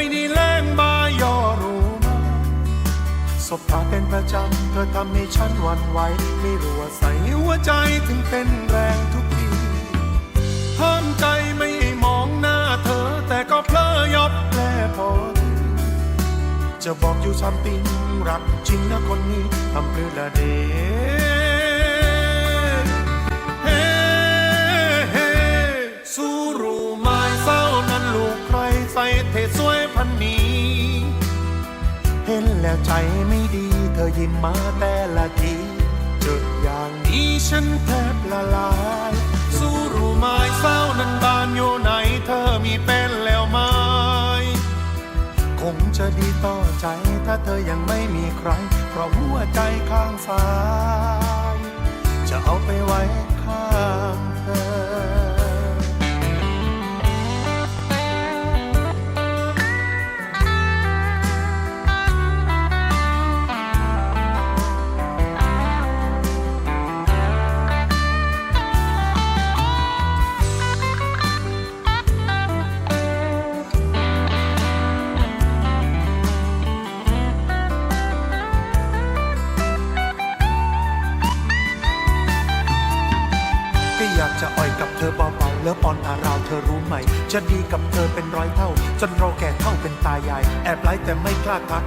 ไม่ได้แรงบาย่อรู้มาสบตาเป็นประจำ เธอทำให้ฉันหวั่นไหว ไม่รู้ว่าใส่หัวใจถึงเป็นแรงทุกทีห้ามใจไม่มองหน้าเธอ แต่ก็เพลยอบแผลพอทีจะบอกอยู่ซ้ำปิงรักจริงนะคนนี้ทำเพื่อละเด แล้วใจไม่ดี เธอยิ้มมาแต่ละทีเจออย่างนี้ฉันแทบละลาย สู้รู้ไหมเศร้านั้นบ้านอยู่ไหน เธอมีเป็นแล้วไหมคงจะดีต่อใจถ้าเธอยังไม่มีใคร เพราะหัวใจข้างซ้าย จะเอาไปไว้ข้าง จะอ่อยกับเธอเบาๆแล้วปอนอาราวเธอรู้ไหม จะดีกับเธอเป็นร้อยเท่า จนเราแก่เท่าเป็นตายาย แอบไล่แต่ไม่กล้าทัก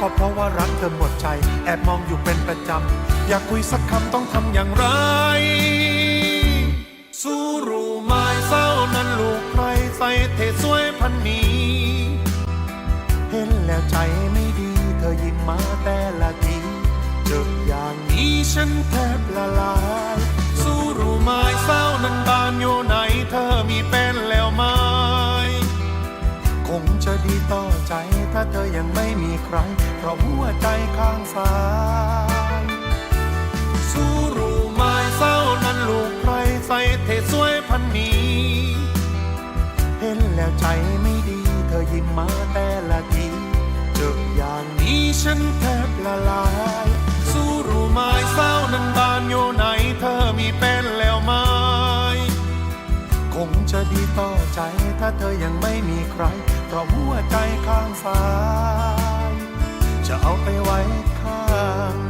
ก็เพราะว่ารักเธอหมดใจ แอบมองอยู่เป็นประจำ อยากคุยสักคำต้องทำอย่างไร สู้รู้ไหมเศร้านั้นลูกใครใส่เทสวยพันนี้ เห็นแล้วใจไม่ดี เธอยิ้มมาแต่ละทีเจออย่างนี้ฉันแทบละลาย สู้รู้ไหม เธอยังไม่มีใคร เพราะหัวใจข้างซ้ายสู้รู้ไหมเศร้านั้นลูกใครใส่เทสวยพันนี้ เห็นแล้วใจไม่ดี เธอยิ้มมาแต่ละทีเจออย่างนี้ฉันแทบละลาย ธอยังไม่มีใคร เพราะหัวใจข้างซ้าย จะเอาไปไว้ข้าง